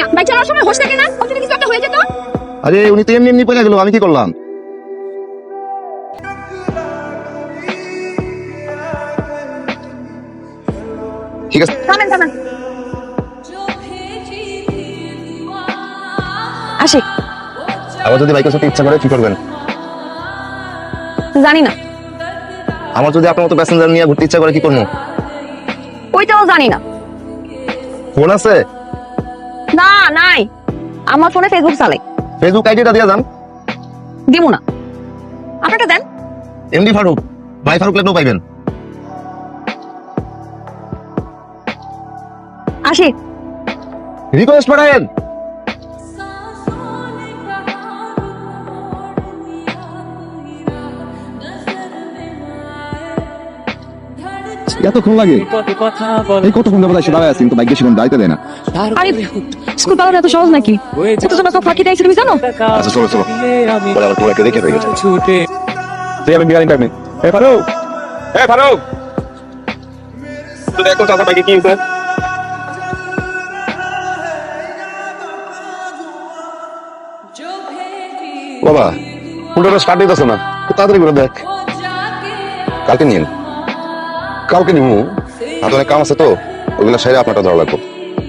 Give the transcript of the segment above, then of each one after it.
মিয়া bike চালানোর সময় হোশ থাকে না? যদি কিছু একটা হয়ে যেত? আরে উনি তো এমনি এমনি পড়ে গেল আমি কি করলাম? ঠিক আছে। থামেন থামেন। আসি। আবার যদি বাইকের সাথে ইচ্ছা করে কি করবেন? জানি না। আমার যদি আপনার মতো প্যাসেঞ্জার নিয়ে ঘুরতে ইচ্ছা করে কি করব? ওইটাও জানি না। ফোন আছে? না নাই। আমার ফোনে ফেসবুক চালে। ফেসবুক আইডিটা দিয়া যান। দিব না। আপনারটা দেন। এমডি ফারুক ভাই ফারুক লেখলেও পাইবেন। আসি। রিকোয়েস্ট পাঠায়েন। এতক্ষণ লাগে? এই কতক্ষণ যাব এসে দাঁড়ায় আছি কিন্তু বাইক বেশি দাঁড়াইতে দেয় না। আরে স্কুল পালানো এত সহজ নাকি? কত জন সব ফাঁকি দিয়েছে তুমি জানো? আচ্ছা চলো চলো। পরে আবার তোমাকে দেখে গেছে। তুই আমি বিয়ারিং টাইম এ ফারুক! এ ফারুক! তো দেখো চাচা বাইকে কি হয়েছে? বাবা পুরোটা স্টার্ট দিতেছ না। তাড়াতাড়ি করে দেখ। কালকে নিন কালকে নিমু। হাতে অনেক কাম আছে তো ওইগুলো সাইডে আপনারটা ধরা লাগবে।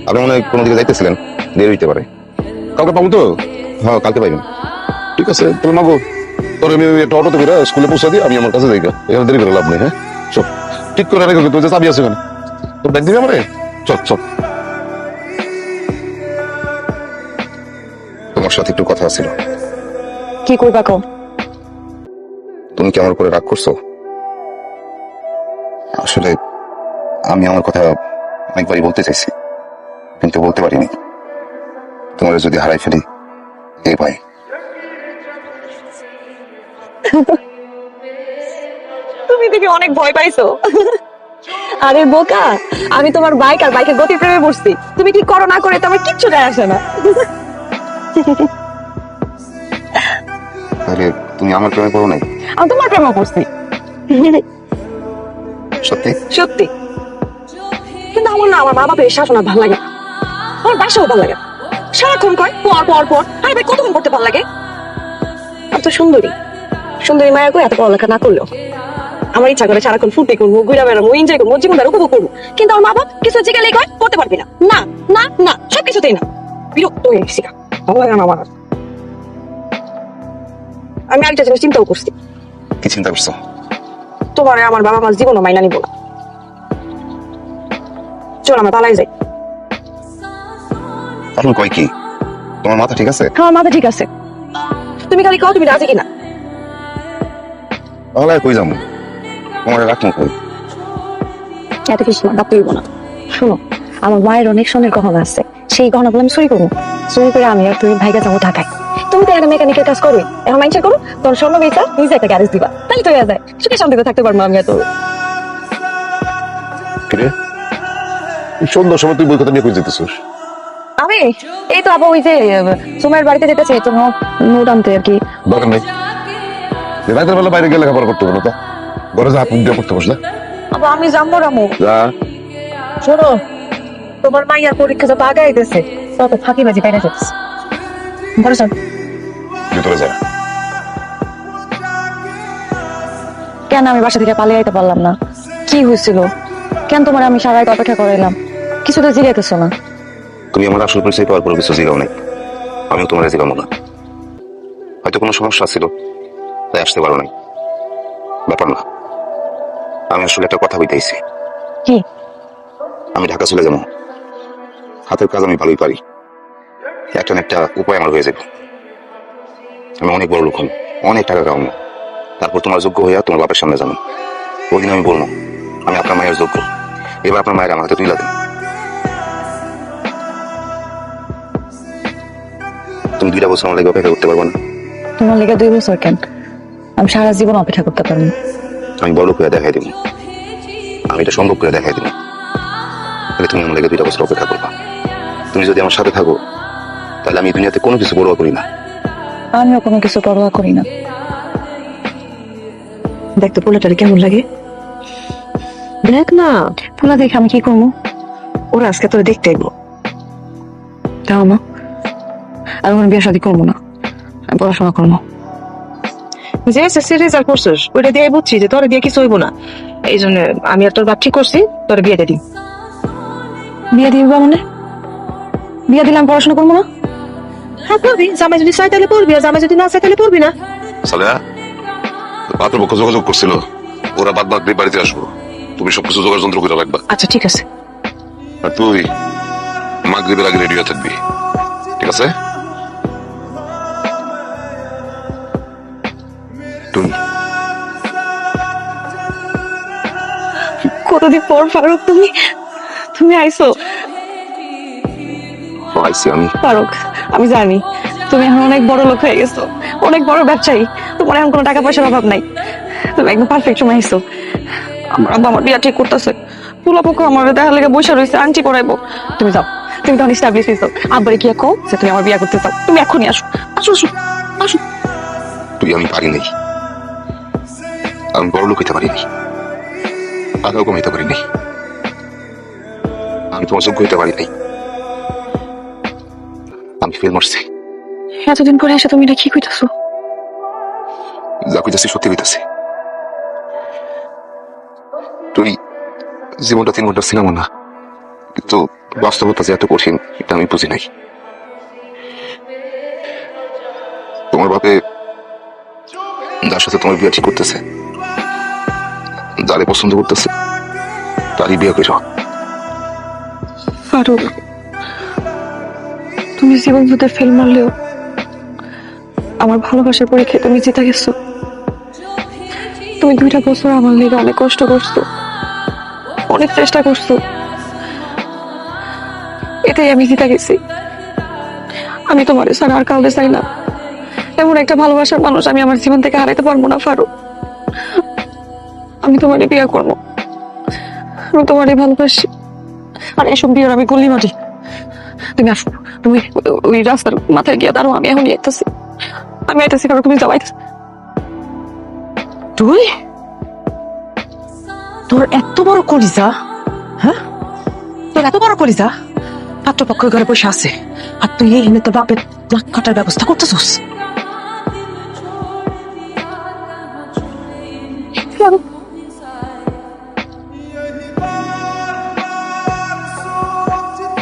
আপনি মনে হয় কোনো দিকে যাইতেছিলেন দেরি হইতে পারে। কাউকে পাবো তো? হ্যাঁ কালকে পাইবেন। ঠিক আছে তাহলে মাগো তোর আমি একটা অটোতে করে স্কুলে পৌঁছা দিই আমি আমার কাছে যাই। এখানে দেরি করে লাভ নেই হ্যাঁ? চল ঠিক করে রেখে তোর যে চাবি আছে ওখানে তোর ব্যাগ দিবি আমারে? চল চল। তোমার সাথে একটু কথা ছিল। কি করবা কো তুমি কি আমার উপরে রাগ করছ? আসলে আমি আমার কথা অনেকবারই বলতে চাইছি কিন্তু বলতে পারিনি। তোমার যদি হারাই ফেলি এই ভাই। তুমি দেখি অনেক ভয় পাইছো। আরে বোকা আমি তোমার বাইক আর বাইকের গতি প্রেমে পড়ছি। তুমি কি করো না করে তোমার কিচ্ছু যায় আসে না। তাহলে তুমি আমার প্রেমে পড়ো নাই? আমি তোমার প্রেমে পড়ছি। সত্যি? সত্যি। কিন্তু আমার না আমার মা বাপের শাসন আর ভালো লাগে। আমার বাসাও ভালো লাগে। সারাক্ষণ কয় পর পর পর। আরে ভাই কতক্ষণ করতে ভালো লাগে? এত সুন্দরী। সুন্দরী মায়ের কই এত পড়ালেখা না করলেও? আমার ইচ্ছা করে সারাক্ষণ ফুটে করব ঘুরে বেড়াবো এনজয় করব জীবনটা উপভোগ করব। কিন্তু আমার মা বাপ কিছু জিজ্ঞালে কয় করতে পারবি না। না না না সব কিছুতেই না। বিরক্ত হয়ে গেছি ভালো লাগে না আমার। আমি আরেকটা জিনিস চিন্তাও করছি। কি চিন্তা করছ? তোমার আমার বাবা মার জীবনও মাইনা নিব না। চল আমরা পালাই যাই। এখন কয় কি? তোমার মাথা ঠিক আছে? আমার মাথা ঠিক আছে। তুমি খালি কও তুমি রাজি কিনা? তাহলে কই যাব? তোমার রাখব কই? এত কিছু না ডাক্তার না। শোনো আমার মায়ের অনেক সোনের গহনা আছে। সেই গহনাগুলো আমি চুরি করব। করে আমি আর তুমি ভাইকে যাব ঢাকায়। তুমি তো একটা মেকানিকের কাজ করবে। এখন মাইন্ড করো তোর স্বর্ণ বেচা নিজে একটা গ্যারেজ দিবা। তাহলে তো যায়। সুখে শান্তি করে থাকতে পারব আমি কিরে? এই সন্ধ্যার সময় তুই বই কথা নিয়ে কই যেতেছিস? আমি এই তো আবার ওই যে সুমাইয়ের বাড়িতে যেতেছে তো নোট আনতে আর কি। দরকার নেই। রাতের বেলা বাইরে গিয়ে লেখাপড়া করতে হবে তো। ঘরে যা আপনি পড়তে বসলে আবার আমি যাব রামু। যা। শোনো তোমার মাইয়ার পরীক্ষা যত আগাইতেছে তত ফাঁকিবাজি বাইরে যাচ্ছে বড় স্যার ভিতরে যা। কেন আমি বাসা থেকে পালিয়ে আইতে পারলাম না? কি হয়েছিল কেন তোমার আমি সারাই অপেক্ষা করাইলাম? কিছু তো জিগাইতেছো না। তুমি আমার আসল পরিচয় পাওয়ার পর কিছু জিগাও নাই। আমিও তোমার জিগাবো না। হয়তো কোনো সমস্যা ছিল তাই আসতে পারো নাই। ব্যাপার না। আমি আসলে একটা কথা বইতেছি কি? আমি ঢাকা চলে যাব। হাতের কাজ আমি ভালোই পারি। একটা না একটা উপায় আমার হয়ে যাবে। আমি অনেক বড় লোক হম অনেক টাকা কামাবো। তারপর তোমার যোগ্য হইয়া তোমার বাপের সামনে যাব। ওই দিন আমি বলব আমি আপনার মায়ের যোগ্য। এবার আপনার মায়ের আমার হাতে তুলে দেন তুমি দুইটা বছর আমার লাগে অপেক্ষা করতে পারব না। তোমার লেগে দুই বছর কেন? আমি সারা জীবন অপেক্ষা করতে পারব। আমি বড় করে দেখাই দেবো। আমি এটা সম্ভব করে দেখাই দেবো। তাহলে তুমি আমার লেগে দুইটা বছর অপেক্ষা করবা। তুমি যদি আমার সাথে থাকো তাহলে আমি দুনিয়াতে কোনো কিছু বড় করি না। আমিও কোনো কিছু পরোয়া করি না। দেখতে পোলাটারে কেমন লাগে? দেখ না পোলা দেখে আমি কি করব? ওরা আজকে তোরে দেখতে এগো তাও না আমি কোনো বিয়ে শাদি করব না। আমি পড়াশোনা করব। যে এসএসসি রেজাল্ট করছিস ওইটা দিয়ে বুঝছি যে তোর দিয়ে কিছু হইব না। এই জন্য আমি আর তোর বাপ ঠিক করছি তোর বিয়ে দিয়ে দিই। বিয়ে দিবা মানে? বিয়ে দিলে আমি পড়াশোনা করব না? হ্যাঁ পড়বি জামাই যদি চাই তাহলে পড়বি আর জামাই যদি না চাই তাহলে পড়বি না। সালেহা পাত্রপক্ষ যোগাযোগ করছিল। ওরা বাদ বাদ বাড়িতে আসব। তুমি সবকিছু যোগাযোগ যন্ত্র করে রাখবা। আচ্ছা ঠিক আছে। আর তুই মাগরিবের আগে রেডি হয়ে থাকবি। ঠিক আছে? কতদিন পর ফারুক তুমি তুমি আইছো আইসি আমি। ফারুক আমি জানি তুমি এখন অনেক বড় লোক হয়ে গেছো অনেক বড় ব্যবসায়ী তোমার এখন কোনো টাকা পয়সার অভাব নাই। তুমি একদম পারফেক্ট সময় আইছো। আমার আব্বা আমার বিয়া ঠিক করতেছে। পুলাপক্ষ আমার দেখা লেগে বসে রয়েছে করাইবো তুমি যাও তুমি তখন স্টাবলিশ হয়েছো। আব্বারে গিয়ে কো যে তুমি আমার বিয়া করতে চাও। তুমি এখনই আসো আসো আসো আসো। তুই আমি পারি নাই। আমি বড় লোক হইতে পারি নাই টাকাও কমাইতে পারি নাই আমি তোমার যোগ্য হইতে পারি নাই। আমি ফেল মারছি। এতদিন পরে এসে তুমি এটা কি কইতাছো? যা কইতাছি সত্যি কইতাছি। তুই জীবনটা তিন ঘণ্টা সিনেমা না কিন্তু বাস্তবতা যে এত কঠিন এটা আমি বুঝি নাই। তোমার বাপে যার সাথে তোমার বিয়ে ঠিক করতেছে যারে পছন্দ করতেছে তারই বিয়ে করো ফারুক তুমি জীবন যুদ্ধে ফেল মারলেও আমার ভালোবাসার পরীক্ষায় তুমি জিতে গেছো। তুমি দুইটা বছর আমার লেগে অনেক কষ্ট করছ। অনেক চেষ্টা করছ। এটাই আমি জিতে গেছি। আমি তোমার ছাড়া আর কাউকে চাই না। এমন একটা ভালোবাসার মানুষ আমি আমার জীবন থেকে হারাইতে পারব না, ফারুক। আমি তোমারে বিয়ে করব। আমি তোমারই ভালোবাসি। আর এসব বিয়ের আমি গলি মাটি। তুমি আসো। তুমি ওই রাস্তার মাথায় গিয়ে দাঁড়ো আমি আইতেছি। আমি আইতেছি কারণ তুমি তুই? তোর এত বড় কলিজা হ্যাঁ? তোর এত বড় কলিজা পাত্রপক্ষ ঘরে বসে আছে। আর তুই এই এনে তোর বাপের নাক কাটার ব্যবস্থা করতেছিস?